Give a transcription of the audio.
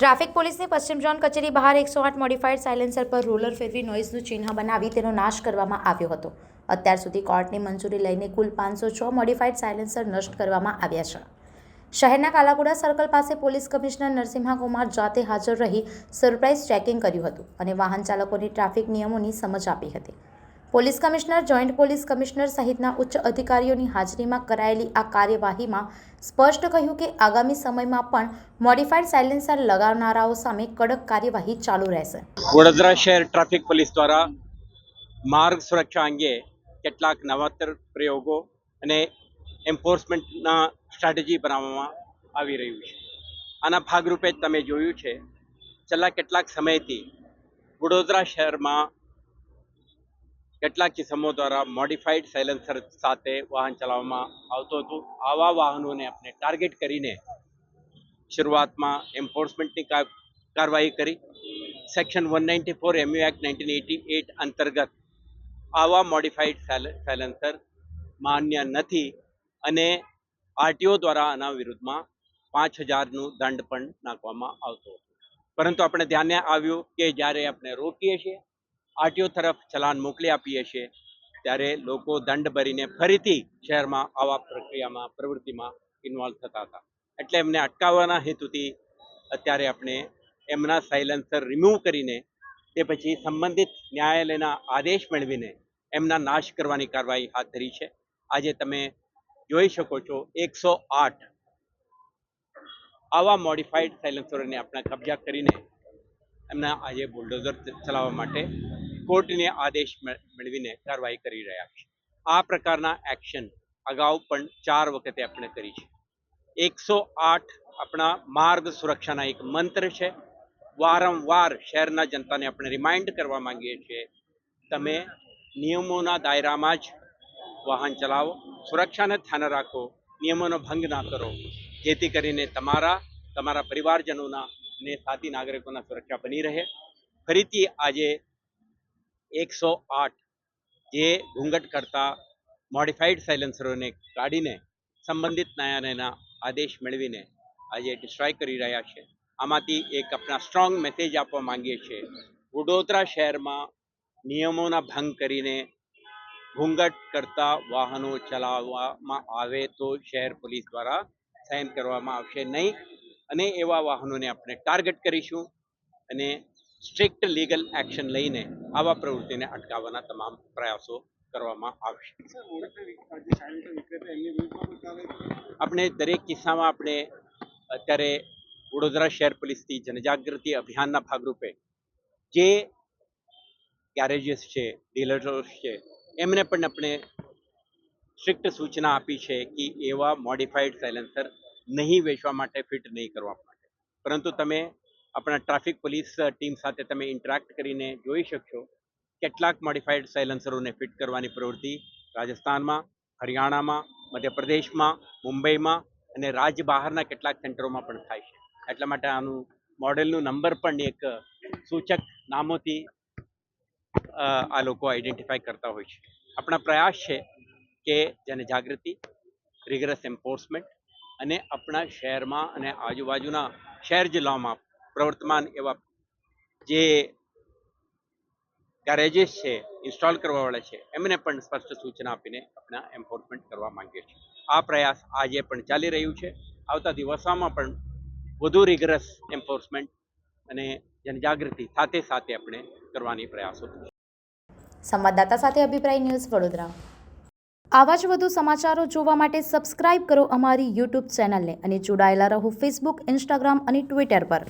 Traffic પોલીસની પશ્ચિમ zone કચેરી બહાર એકસો આઠ મોડિફાઈડ સાયલેન્સર પર રોલર ફેરવી નોઇઝનું ચિહ્ન બનાવી તેનો નાશ કરવામાં આવ્યો હતો. અત્યાર સુધી કોર્ટની મંજૂરી લઈને કુલ પાંચસો છ મોડિફાઈડ સાયલેન્સર નષ્ટ કરવામાં આવ્યા છે. શહેરના કાલાકુડા સર્કલ પાસે પોલીસ કમિશનર નરસિંહા કુમાર જાતે હાજર રહી સરપ્રાઇઝ ચેકિંગ કર્યું હતું અને વાહન ચાલકોની ટ્રાફિક નિયમોની સમજ આપી હતી. Police commissioner, joint police commissioner સહિતના ઉચ્ચ અધિકારીઓની હાજરીમાં કરાયેલી આ કાર્યવાહીમાં સ્પષ્ટ કહ્યું કે આગામી સમયમાં પણ મોડિફાઈડ સાયલેન્સર લગાવનારાઓ સામે કડક કાર્યવાહી ચાલુ રહેશે. વડોદરા શહેર ટ્રાફિક પોલીસ દ્વારા માર્ગ સુરક્ષા અંગે કેટલાક નવાતર પ્રયોગો અને એન્ફોર્સમેન્ટના સ્ટ્રેટેજી બનાવવામાં આવી રહ્યું છે. આના ભાગરૂપે તમે જોયું છે, છેલ્લા કેટલાક સમયથી વડોદરા શહેરમાં કેટલાક કિસમો દ્વારા મોડિફાઈડ સાયલેન્સર સાથે વાહન ચલાવવામાં આવતું હતું. આવા વાહનોને આપણે ટાર્ગેટ કરીને શરૂઆતમાં એન્ફોર્સમેન્ટની કાર્યવાહી કરી. Section one ninety four MV act nineteen eighty eight અંતર્ગત આવા મોડિફાઈડ સાયલેન્સર માન્ય નથી અને આરટીઓ દ્વારા આના વિરુદ્ધમાં પાંચ હજારનું દંડ પણ નાખવામાં આવતો હતો. પરંતુ આપણે ધ્યાને આવ્યું કે જ્યારે આપણે રોકીએ છીએ આરટીઓ તરફ ચલાન મોકલી આપીએ છીએ, ત્યારે લોકો દંડ ભરીને ફરીથી શહેરમાં આવા પ્રક્રિયામાં, પ્રવૃત્તિમાં ઇન્વોલ્વ થતા હતા. એટલે એમને અટકાવવાના હેતુથી અત્યારે આપણે એમના સાયલેન્સર રિમૂવ કરીને તે પછી સંબંધિત ન્યાયાલયના આદેશ મેળવીને એમના નાશ કરવાની કાર્યવાહી હાથ ધરી છે. આજે તમે જોઈ શકો છો, એકસો આઠ આવા મોડિફાઈડ સાયલેન્સરોને આપણે કબજા કરીને એમના આજે બુલડોઝર ચલાવવા માટે કોર્ટને આદેશ મેળ- મેળવીને કાર્યવાહી કરી રહ્યા છે. આ પ્રકારના એક્શન અગાઉ પણ ચાર વખતે આપણે કરી છે. એકસો આઠ આપણા માર્ગ સુરક્ષાના એક મંત્ર છે. વારંવાર શહેરના જનતાને આપણે રિમાઇન્ડ કરવા માંગીએ છીએ. તમે નિયમોના દાયરામાં જ વાહન ચલાવો, સુરક્ષાને ધ્યાન રાખો, નિયમોનો ભંગ ના કરો. જેથી કરીને તમારા તમારા પરિવારજનોના અને સાથી નાગરિકોના સુરક્ષા બની રહે. ફરીથી આજે એકસો આઠ, જે ઘૂંઘટ કરતા મોડિફાઈડ સાયલેન્સરોને કાઢીને સંબંધિત ન્યાયાલયના આદેશ મેળવીને આજે ડિસ્ટ્રોય કરી રહ્યા છે. આમાંથી એક આપણા સ્ટ્રોંગ મેસેજ આપવા માંગીએ છીએ. વડોદરા શહેરમાં નિયમોના ભંગ કરીને ઘૂંઘટ કરતા વાહનો ચલાવવામાં આવે તો શહેર પોલીસ દ્વારા સાઇન કરવામાં આવશે નહીં. અને એવા વાહનોને આપણે ટાર્ગેટ કરીશું. અને સ્ટ્રિક્ટ લીગલ એક્શન લઈને આવા પ્રવૃત્તિને અટકાવવાના તમામ પ્રયાસો કરવામાં આવશે. આપણે દરેક કિસ્સામાં આપણે અત્યારે વડોદરા શહેર પોલીસથી જનજાગૃતિ અભિયાનના ભાગરૂપે જે ગેરેજીસ છે, ડીલર્સ છે, એમને પણ આપણે સ્ટ્રિક્ટ સૂચના આપી છે કે એવા મોડિફાઈડ સાયલેન્સર નહીં વેચવા માટે ફિટ નહીં કરવા માટે. પરંતુ તમે આપણા ટ્રાફિક પોલીસ ટીમ સાથે તમે ઇન્ટરેક્ટ કરીને જોઈ શકશો કેટલાક મોડિફાઈડ સાયલન્સરોને ફિટ કરવાની પ્રવૃત્તિ રાજસ્થાનમાં, હરિયાણામાં, મધ્યપ્રદેશમાં, મુંબઈમાં અને રાજ્ય બહારના કેટલાક સેન્ટરોમાં પણ થાય છે. એટલા માટે આનું મોડેલનું નંબર પણ એક સૂચક નામોથી આ લોકો આઈડેન્ટિફાઈ કરતા હોય છે. આપણા પ્રયાસ છે કે જેને જાગૃતિ રિગરસ એન્ફોર્સમેન્ટ અને આપણા શહેરમાં અને આજુબાજુના શહેર જિલ્લાઓમાં પ્રવર્તમાન એવા જે ગેરેજીસ છે ઇન્સ્ટોલ કરવાવાળા છે, એમને પણ સ્પષ્ટ સૂચના આપીને આપણા એન્ફોર્સમેન્ટ કરવા માંગીએ છીએ. આ પ્રયાસ આજે પણ ચાલી રહ્યું છે. આવતા દિવસોમાં પણ વધુ રિગરસ એન્ફોર્સમેન્ટ અને જનજાગૃતિ સાથે સાથે આપણે કરવાની પ્રયાસો સંવાદદાતા સાથે અભિપ્રાય ન્યૂઝ વડોદરા. આવા જ વધુ સમાચારો જોવા માટે સબસ્ક્રાઇબ કરો અમારી યુટ્યુબ ચેનલને અને જોડાયેલા રહો ફેસબુક ઇન્સ્ટાગ્રામ અને ટ્વિટર પર.